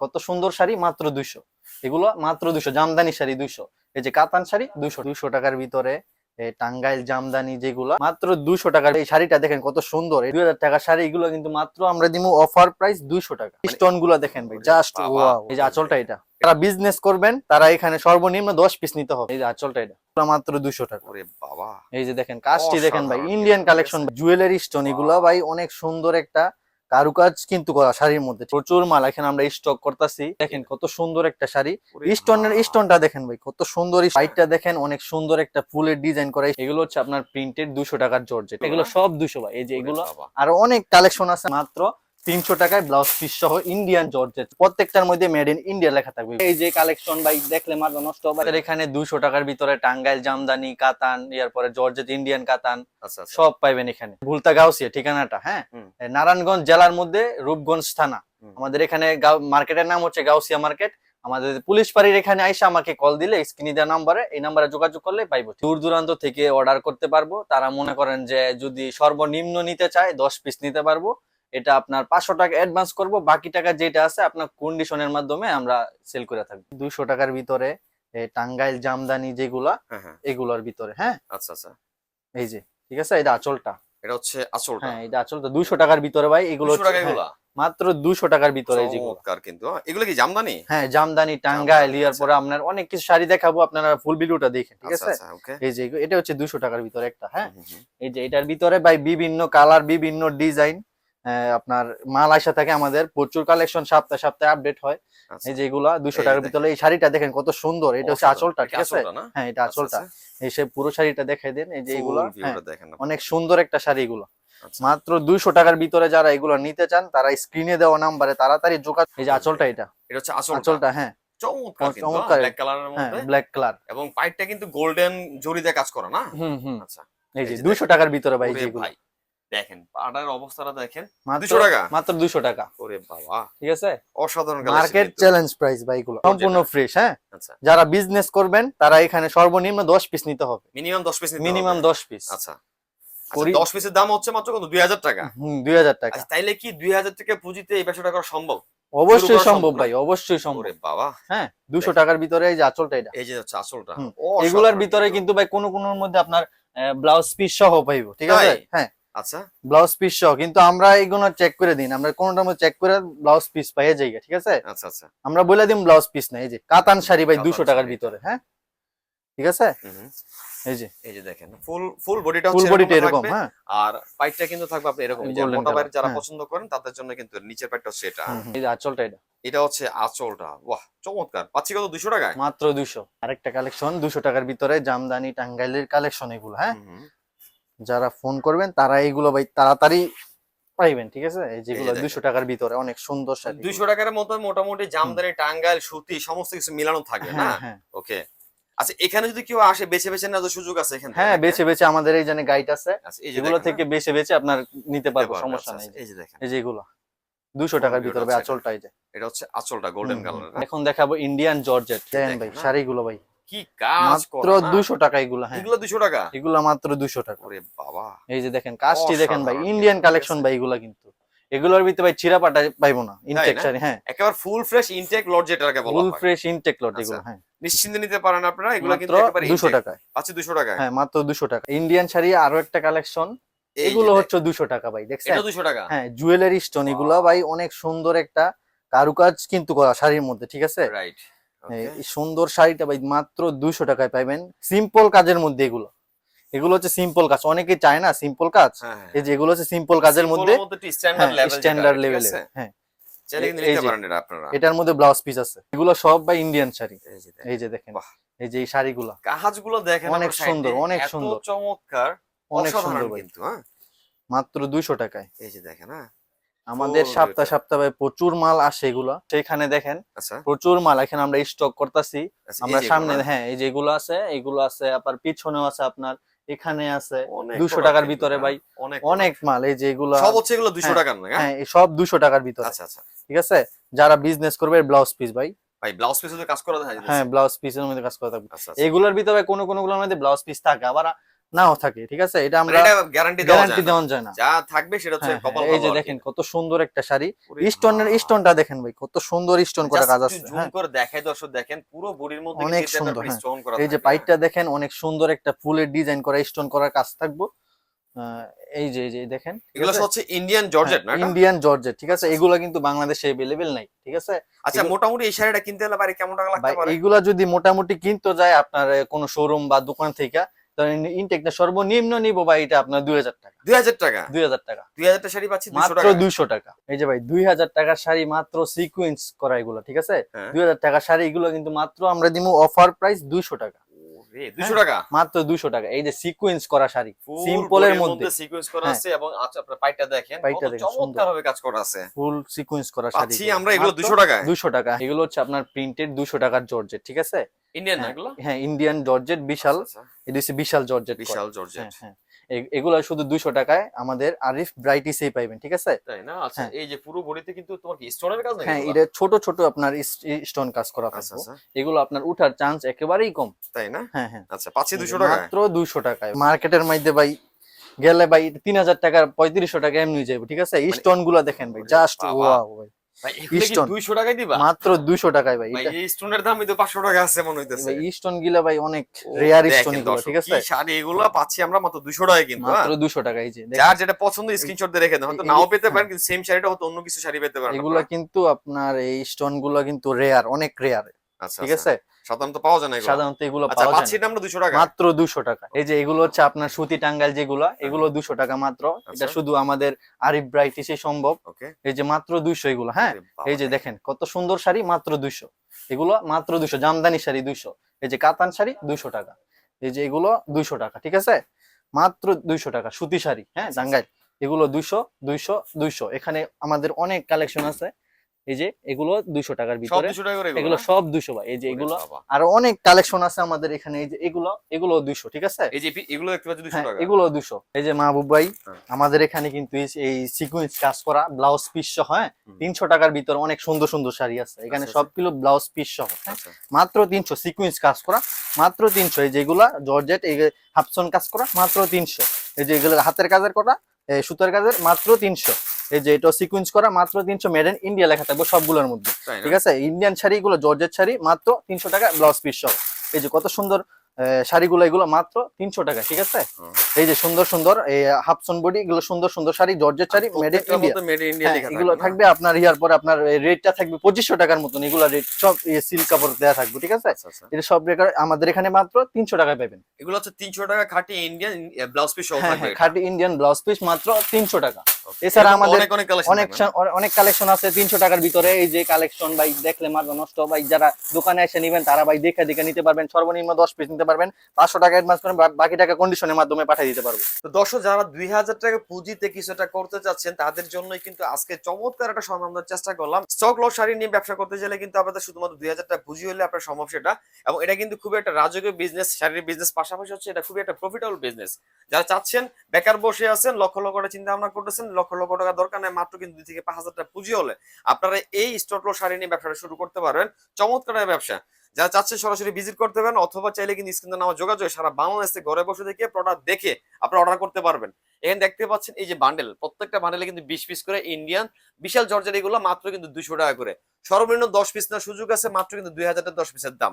কত সুন্দর শাড়ি? মাত্র দুইশো। এগুলো মাত্র দুইশো। জামদানি শাড়ি দুইশো। এই যে কাতান শাড়ি দুইশো। দুইশো টাকার ভিতরে টাঙ্গাইল জামদানি যেগুলো মাত্র দুইশো টাকার। এই শাড়িটা দেখেন কত সুন্দর। দুই হাজার টাকার শাড়ি এগুলো কিন্তু মাত্র আমরা দিব অফার প্রাইস দুইশো টাকা। স্টোনগুলো দেখেন ভাই জাস্ট এই যে আঁচলটা এটা। যারা বিজনেস করবেন তারা এখানে সর্বনিম্ন দশ পিস নিতে হবে। এই যে আঁচলটা এটা। মাত্র দুইশো টাকা। বাবা। এই যে দেখেন কাজটি দেখেন ভাই ইন্ডিয়ান কালেকশন জুয়েলারি স্টোন এগুলো ভাই অনেক সুন্দর একটা কারুকাজ কিন্তু করা শাড়ির মধ্যে। প্রচুর মাল এখানে আমরা স্টক করতেছি। দেখেন কত সুন্দর একটা শাড়ি। স্টোনের। স্টোনটা দেখেন ভাই কত সুন্দর সাইডটা দেখেন অনেক সুন্দর একটা ফুলের ডিজাইন করা। এগুলো হচ্ছে আপনার প্রিন্টেড দুশো টাকার জর্জেট। এগুলো সব দুশো ভাই এই যে এগুলো আরও অনেক কালেকশন আছে মাত্র। তিনশো টাকায় ব্লাউজ পিস সহ ইন্ডিয়ান জর্জেট প্রত্যেকটার মধ্যে মেড ইন ইন্ডিয়া লেখা থাকবে। এই যে কালেকশন ভাই দেখলে মাথা নষ্ট হবে। এখানে দুশো টাকার ভিতরে টাঙ্গাইল জামদানি কাতান এর পরে জর্জেট ইন্ডিয়ান কাতান আচ্ছা আচ্ছা। সব পাইবেন এখানে। ভুলতা গাউসিয়া ঠিকানাটা হ্যাঁ? নারায়ণগঞ্জ জেলার মধ্যে রূপগঞ্জ থানা। আমাদের এখানে গাও- মার্কেটের নাম হচ্ছে গাউসিয়া মার্কেট। আমাদের পুলিশ পাড়ির এখানে আইসা আমাকে কল দিলে স্ক্রিনে দেওয়া নাম্বারে এই নাম্বারে যোগাযোগ করলে পাইবো। দূর দূরান্ত থেকে অর্ডার করতে পারব। তারা মনে করেন যে যদি সর্বনিম্ন নিতে চায় দশ পিস নিতে পারব। এটা আপনার পাঁচশো টাকা অ্যাডভান্স করব বাকি টাকা যেটা আছে আপনার কন্ডিশনের মাধ্যমে আমরা সেল করে থাকব। দুইশো টাকার ভিতরে টাঙ্গাইল জামদানি যেগুলা হ্যাঁ হ্যাঁ। এগুলোর ভিতরে হ্যাঁ? আচ্ছা আচ্ছা। এই যে ঠিক আছে? এটা আঁচলটা। এটা হচ্ছে আসলটা হ্যাঁ এটা আচলটা দুইশো টাকার ভিতরে ভাই এগুলো 200 টাকা হচ্ছে- এগুলা? মাত্র দুইশো টাকার ভিতরে চমৎকার কিন্তু হ্যাঁ। এগুলো কি জামদানি? হ্যাঁ জামদানি টাঙ্গাইল ইয়ার আচ্ছা। পরে আপনার অনেক কিছু শাড়ি দেখাবো আপনারা ফুল ভিডিওটা দেখেন ঠিক আচ্ছা আছে? আচ্ছা এই যে এটা হচ্ছে টাকার ভিতরে একটা হ্যাঁ? এই যে এটার ভিতরে ভাই বিভিন্ন কালার বিভিন্ন ডিজাইন আপনার মাল আসা থাকে আমাদের প্রচুর কালেকশন সপ্তাহে সপ্তাহে আপডেট হয়। আচ্ছা। এই যে এগুলা দুইশো টাকার ভিতরে এই শাড়িটা দেখেন কত সুন্দর এটা হচ্ছে আঁচলটা ঠিক আছে? হ্যাঁ এটা আঁচলটা। এই সে পুরো শাড়িটা দেখাই দেন এই যে এগুলা হ্যাঁ, অনেক সুন্দর একটা শাড়ি এগুলো। আচ্ছা। মাত্র দুইশো টাকার ভিতরে যারা এগুলো নিতে চান তারা স্ক্রিনে দেওয়া নাম্বারে তাড়াতাড়ি যোগাযোগ এই যে আঁচলটা এটা। এটা হচ্ছে আঁচলটা। হ্যাঁ। চমৎকার চমৎকার। ব্ল্যাক কালারের হ্যাঁ মধ্যে। ব্ল্যাক কালার এবং পাইপটা কিন্তু গোল্ডেন জরি দিয়ে কাজ করা না? হুম হুম। আচ্ছা। এই যে যে দুইশো টাকার ভিতরে ভাই যেগুলো। ভাই। দেখেন পাড়ার অবস্থাটা দেখেন মাত্র 200 টাকা? মাত্র দুইশো টাকা। ওরে বাবা। ঠিক আছে? অসাধারণ মার্কেট চ্যালেঞ্জ প্রাইস ভাই এগুলো সম্পূর্ণ ফ্রেশ হ্যাঁ? আচ্ছা। যারা বিজনেস করবেন তারা এখানে সর্বনিম্ন দশ পিস নিতে হবে। মিনিমাম 10 পিস মিনিমাম দশ পিস আচ্ছা। 10 পিসের দাম হচ্ছে মাত্র কত 2000 টাকা। দুই হাজার টাকা। আচ্ছা তাইলে কি 2000 টাকা পুঁজিতে এই ব্যবসাটা করা সম্ভব? অবশ্যই সম্ভব ভাই অবশ্যই সম্ভব। বাবা। হ্যাঁ দুশো টাকার ভিতরে এই যে আঁচলটা এটা। এই যে হচ্ছে আসলটা এগুলার ভিতরে কিন্তু। ভাই কোনো কোনোর মধ্যে আপনার ব্লাউজ পিস সহ পাইবো ঠিক আছে? হ্যাঁ। আচ্ছা। ব্লাউজ পিস সহ কিন্তু আমরা এগুলো চেক করে দিন। আমরা কোনটার মধ্যে চেক করে ব্লাউজ পিস পাইয়ে যাই ঠিক আছে? আচ্ছা আচ্ছা। আমরা বলে দিম ব্লাউজ পিস না এই যে কাতান শাড়ি ভাই দুশো টাকার ভিতরে হ্যাঁ? ঠিক আছে। এই যে। এই যে দেখেন ফুল ফুল বডিটা ফুল বডিটা এরকম হ্যাঁ। আর পাইপটা কিন্তু থাকবে আপনি এরকম যে মোটা পাইপ যারা হ্যাঁ। পছন্দ করেন তাদের জন্য কিন্তু নিচের হুম, হুম। এই যে আঁচলটা এটা। এটা হচ্ছে আঁচলটা বাহ চমৎকার। পাচ্ছি কত 200 টাকায়? মাত্র দুশো। আরেকটা কালেকশন দুশো টাকার ভিতরে জামদানি টাঙ্গাইলের কালেকশন এগুলো হ্যাঁ। যারা ফোন করবেন তারা এইগুলো ভাই তাড়াতাড়ি পাইবেন ঠিক আছে? এই যেগুলো। দুশো টাকার ভিতরে অনেক সুন্দর শাড়ি। 200 টাকার মতো মোটামুটি জামদানি টাঙ্গাইল সুতি সমস্ত কিছু মিলানো থাকবে না? হ্যাঁ হ্যাঁ। ওকে। আচ্ছা এখানে যদি কেউ আসে বেছে বেছে নেওয়ার সুযোগ আছে এখানে হ্যাঁ বেছে বেছে আমাদের এই জানে গাইড আছে। আচ্ছা এগুলো থেকে বেছে বেছে আপনার নিতে হ্যাঁ, পারব সমস্যা পারবেন, নেই আচ্ছা, এই যে দেখেন। এই যে এগুলো দুশো টাকার ভিতরে এটা। এই যে। এটা হচ্ছে আঁচলটা গোল্ডেন কালার এখন দেখাবো ইন্ডিয়ান জর্জেট দেখেন ভাই? শাড়িগুলো ভাই। কি কাজ মাত্র করা? না? দুশো টাকা এগুলো হ্যাঁ। এগুলো 200 টাকা? এগুলো মাত্র দুশো টাকা। ওরে বাবা। এই যে দেখেন কাজটি দেখেন ভাই ইন্ডিয়ান কালেকশন ভাই এগুলা কিন্তু। এগুলোর ভিতরে ভাই চিরা পাটা পাইবো না ইনটেক? শাড়ি হ্যাঁ। একেবারে ফুল ফ্রেশ ইনটেক লট যেটাকে বলা ফুল ফ্রেশ ইনটেক লট এগুলো হ্যাঁ। নিশ্চিন্তে নিতে পারেন আপনারা এগুলো কিন্তু একেবারে দুশো intake। টাকায়। আচ্ছা 200 টাকায়। হ্যাঁ মাত্র দুশো টাকা। ইন্ডিয়ান শাড়ি আরও একটা কালেকশন এগুলো হচ্ছে দুশো টাকা ভাই দেখছেন? এটা 200 টাকা? হ্যাঁ জুয়েলারি স্টোন এগুলো ভাই অনেক সুন্দর একটা কারুকাজ কিন্তু করা শাড়ির মধ্যে ঠিক আছে? রাইট সুন্দর শাড়িটা ভাই মাত্র দুশো টাকায় পাইবেন। সিম্পল কাজের মধ্যে এগুলো। এগুলো হচ্ছে সিম্পল কাজ। অনেকে চায় না সিম্পল কাজ। হ্যাঁ এই যে এগুলো হচ্ছে সিম্পল কাজের মধ্যে। স্ট্যান্ডার্ড লেভেল হ্যাঁ এটার মধ্যে ব্লাউজ পিস আছে। এগুলো সব ভাই ইন্ডিয়ান শাড়ি। এই যে দেখেন। এই যে এই শাড়িগুলো। কাজগুলো দেখেন অনেক সুন্দর, অনেক সুন্দর। চমৎকার। অনেক সুন্দর কিন্তু হ্যাঁ। মাত্র দুইশো টাকায়। এই যে দেখেন হ্যাঁ। আমাদের সপ্তাহ সপ্তাহে প্রচুর মাল আসে এগুলো। সেখানে দেখেন আচ্ছা। প্রচুর মাল এখানে আমরা স্টক করতেছি। আচ্ছা, আমরা সামনে হ্যাঁ এই যেগুলো আছে এগুলো আছে আপনার পিছনেও আছে আপনার এখানে আছে। অনেক 200 product টাকার ভিতরে হ্যাঁ, ভাই অনেক মাল এই যেগুলো সব হচ্ছে এগুলো 200 হ্যাঁ, টাকার হ্যাঁ? হ্যাঁ সব দুশো টাকার ভিতরে। আচ্ছা আচ্ছা। ঠিক আছে? যারা বিজনেস করবে ব্লাউজ পিস ভাই। ভাই ব্লাউজ পিস কাজ করা হ্যাঁ ব্লাউজ পিসের মধ্যে কাজ করা থাকবে। আচ্ছা। এগুলোর ভিতরে কোনো কোনো গুলোর মধ্যে ব্লাউজ পিস থাকে। আবার নাও থাকে ঠিক আছে? এটা আমরা এটা গ্যারান্টি দেওয়া গ্যারান্টি যায় না। দেওয়া যায় না। যা থাকবে সেটা হচ্ছে হ্যাঁ, কপাল হ্যাঁ, এই যে দেখেন কত সুন্দর একটা শাড়ি। স্টোনের স্টোনটা দেখেন ভাই কত সুন্দর স্টোন করা কাজ আছে zoom হ্যাঁ। করে দেখাই দর্শক দেখেন পুরো বডির মধ্যে অনেক সুন্দর। করা এই যে পাইটটা দেখেন অনেক সুন্দর একটা ফুলের ডিজাইন করা স্টোন করার কাজ থাকব। এই যে এই যে দেখেন এগুলো সব হচ্ছে ইন্ডিয়ান জর্জেট না ইন্ডিয়ান জর্জেট ঠিক আছে? এগুলো কিন্তু বাংলাদেশে এভেলেবেল নাই ঠিক আছে? আচ্ছা মোটামুটি এই শাড়িটা কিনতে হলে বাইরে কেমন টাকা লাগতে পারে? এইগুলা যদি মোটামুটি কিনতে যায় আপনার কোনো শোরুম বা দোকান থেকে ইনটেকটা সর্বনিম্ন নিবো ভাই এটা আপনার দুই হাজার টাকা। দুই হাজার টাকা? দুই হাজার টাকা। দুই হাজার টাকা শাড়ি পাচ্ছি দুশো মাত্র দুইশো টাকা। এই যে ভাই দুই হাজার টাকার শাড়ি মাত্র সিকুয়েন্স করা এগুলো ঠিক আছে? হ্যাঁ। দুই হাজার টাকার শাড়ি এগুলো কিন্তু মাত্র আমরা দিব অফার প্রাইস দুইশো টাকা। দুশো টাকা? মাত্র দুইশো টাকা। এই যে সিকুয়েন্স করা শাড়ি সিম্পলের মধ্যে। সিকোয়েন্স করা হ্যাঁ। আছে এবং আচ্ছা আপনার পাইটা দেখেন পাইটা দেখেন, চমৎকার ভাবে কাজ করা আছে। ফুল সিকুয়েন্স করা শাড়ি আমরা এগুলো দুশো টাকা। এগুলো হচ্ছে আপনার প্রিন্টেড দুশো টাকার জর্জেট ঠিক আছে? ইন্ডিয়ান হ্যাঁ, এগুলো? হ্যাঁ ইন্ডিয়ান জর্জেট বিশাল। আচ্ছা, আচ্ছা। এটা হচ্ছে বিশাল জর্জেট বিশাল জর্জেট হ্যাঁ। হ্যাঁ শুধু দুশো টাকায় আমাদের আরিফ ব্রাইটিসেই পাইবেন ঠিক আছে? তাই না? আচ্ছা হ্যাঁ। এই যে পুরো বডিতে কিন্তু তোমার কি স্টোনের কাজ হ্যাঁ এটা ছোট ছোট আপনার স্টোন কাজ করা আচ্ছা আচ্ছা। এগুলো আপনার উঠার চান্স একেবারেই কম। তাই না? হ্যাঁ হ্যাঁ। আচ্ছা পাচ্ছি দুশো টাকায়? মাত্র দুইশো টাকায়। মার্কেটের মধ্যে ভাই গেলে ভাই তিন হাজার টাকার পঁয়ত্রিশশো টাকা এমনি যাবে ঠিক আছে? স্টোনগুলা দেখেন ভাই জাস্ট বাবা। ভাই। ভাই এগুলো কি Stone। দুইশো টাকায় দিবা? মাত্র দুইশো টাকায় ভাই ভাই এটা এই স্টোনের দামই তো পাঁচশো টাকা আছে মনে হইতেছে। স্টোন গিলা ভাই অনেক রেয়ার স্টোন ঠিক আছে? শাড়ি এগুলো পাচ্ছি আমরা মাত্র দুশো টাকায় কিন্তু হ্যাঁ? মাত্র দুশো টাকায় এই যে যার যেটা পছন্দ স্ক্রিনশট দিয়ে রেখে দেন। হয়তো নাও পেতে হ্যাঁ। পারেন কিন্তু সেম শাড়িটা হয়তো অন্য কিছু শাড়ি পেতে পারেন এগুলো কিন্তু আপনার এই স্টোনগুলো কিন্তু রেয়ার অনেক রেয়ার ঠিক আচ্ছা। আছে? সাধারণত পাওয়া যায় না সাধারণত এগুলো আচ্ছা পাওয়া যায় আমরা দুশো টাকা। মাত্র দুশো টাকা। এই যে এগুলো হচ্ছে আপনার সুতি টাঙ্গাইল যেগুলো এগুলো দুশো টাকা মাত্র। এটা আচ্ছা। শুধু আমাদের আরিফ ব্রাইটিসে সম্ভব। এই যে মাত্র দুইশো এগুলো হ্যাঁ? এই যে দেখেন কত সুন্দর শাড়ি মাত্র দুইশো এগুলো মাত্র দুইশো জামদানি শাড়ি দুইশো এই যে কাতান শাড়ি দুইশো টাকা। এই যে এগুলো দুইশো টাকা ঠিক আছে? মাত্র দুইশো টাকা সুতি শাড়ি হ্যাঁ টাঙ্গাইল। এগুলো দুইশো দুইশো দুইশো এখানে আমাদের অনেক কালেকশন আছে। এই যে এগুলো দুইশো টাকার ভিতরে দুশো এগুলো সব দুইশো ভাই। এই যে এগুলো। আরও অনেক কালেকশন আছে আমাদের এখানে। এই যে এগুলো এগুলো দুইশো ঠিক আছে? এই যে এগুলো দেখতে পাচ্ছি দুশো হ্যাঁ টাকা। এগুলো দুশো এই যে মাহবুব ভাই হ্যাঁ। আমাদের এখানে কিন্তু এই- সিকুয়েন্স কাজ করা ব্লাউজ পিস সহ হ্যাঁ? তিনশো টাকার ভিতরে অনেক সুন্দর সুন্দর শাড়ি আছে। এখানে সবগুলো ব্লাউজ পিস সহ হ্যাঁ? আচ্ছা। মাত্র তিনশো সিকুয়েন্স কাজ করা মাত্র তিনশো। এই যেগুলা জর্জেট এই হাফসন কাজ করা মাত্র তিনশো। এই যে এগুলো হাতের কাজের করা এই সুতার কাজের মাত্র তিনশো। এই যে এটা সিকুয়েন্স করা মাত্র তিনশো মেড ইন ইন্ডিয়া লেখা থাকবে সবগুলোর মধ্যে। ঠিক আছে? ইন্ডিয়ান শাড়িগুলো জর্জেট শাড়ি মাত্র তিনশো টাকা ব্লাউজ পিস সহ। এই যে কত সুন্দর শাড়িগুলো এগুলো মাত্র তিনশো টাকা ঠিক আছে? এই যে সুন্দর সুন্দর এই হাফসন বডি এগুলো সুন্দর সুন্দর sari georgette sari made in India এগুলো থাকবে আপনার ইয়ার পরে আপনার রেটটা থাকবে পঁচিশশো টাকার মতন এগুলো রেট সব সিল্ক কাপড় দেওয়া থাকবে ঠিক আছে? আচ্ছা, আচ্ছা। এটা সব রেকার আমাদের এখানে মাত্র তিনশো টাকায় পাবেন। এগুলো হচ্ছে তিনশো টাকা খাটি ইন্ডিয়ান ব্লাউজ পিস। খাঁটি ইন্ডিয়ান ব্লাউজ পিস মাত্র তিনশো টাকা. এছাড়া আমাদের অনেক অনেক কালেকশন আছে তিনশো টাকার ভিতরে। এই যে কালেকশন ভাই দেখলে নষ্ট। ভাই যারা দোকানে এসে নিবেন তারা ভাই দেখে দেখে নিতে পারবেন। সর্বনিম্ন দশ পিস নিতে পারবেন। পাঁচশো টাকা অ্যাডভান্স করেন বাকি টাকা কন্ডিশনের মাধ্যমে পাঠিয়ে দিতে পারব। তো দর্শক যারা দুই হাজার টাকা পুঁজিতে করতে চাচ্ছেন তাদের জন্যই কিন্তু আজকে চমৎকার একটা দেওয়ার চেষ্টা করলাম। স্টক লস শাড়ি নিয়ে ব্যবসা করতে গেলে কিন্তু আপনাদের শুধুমাত্র দুই হাজার টাকা পুঁজি হলে আপনার সম্ভব সেটা। এবং এটা কিন্তু খুবই একটা রাজকীয় বিজনেস শাড়ির বিজনেস পাশাপাশি হচ্ছে এটা খুবই একটা প্রফিটেবল বিজনেস যারা চাচ্ছেন বেকার বসে আছেন লক্ষ লক্ষ চিন্তা ভাবনা করতেছেন লক্ষ লক্ষ টাকা দরকার নেই, মাত্র কিন্তু দুই থেকে পাঁচ হাজার টাকা পুঁজি হলে আপনারা এই স্টক লস শাড়ি নিয়ে ব্যবসাটা শুরু করতে পারবেন চমৎকার ব্যবসা। যারা চাচ্ছেন সরাসরি ভিজিট করতে পারেন অথবা চাইলে কিন্তু স্ক্রিনে নামা যোগাযোগ, সারা বাংলাদেশে ঘরে বসে দেখে প্রোডাক্ট দেখে আপনারা অর্ডার করতে পারবেন। এখানে দেখতে পাচ্ছেন এই যে বান্ডেল প্রত্যেকটা বান্ডেলে কিন্তু বিশ পিস করে ইন্ডিয়ান বিশাল জর্জারি গুলো মাত্র কিন্তু দুশো টাকা করে। সর্বনিম্ন দশ পিস না সুযোগ আছে, মাত্র কিন্তু দুই হাজার দশ পিসের দাম।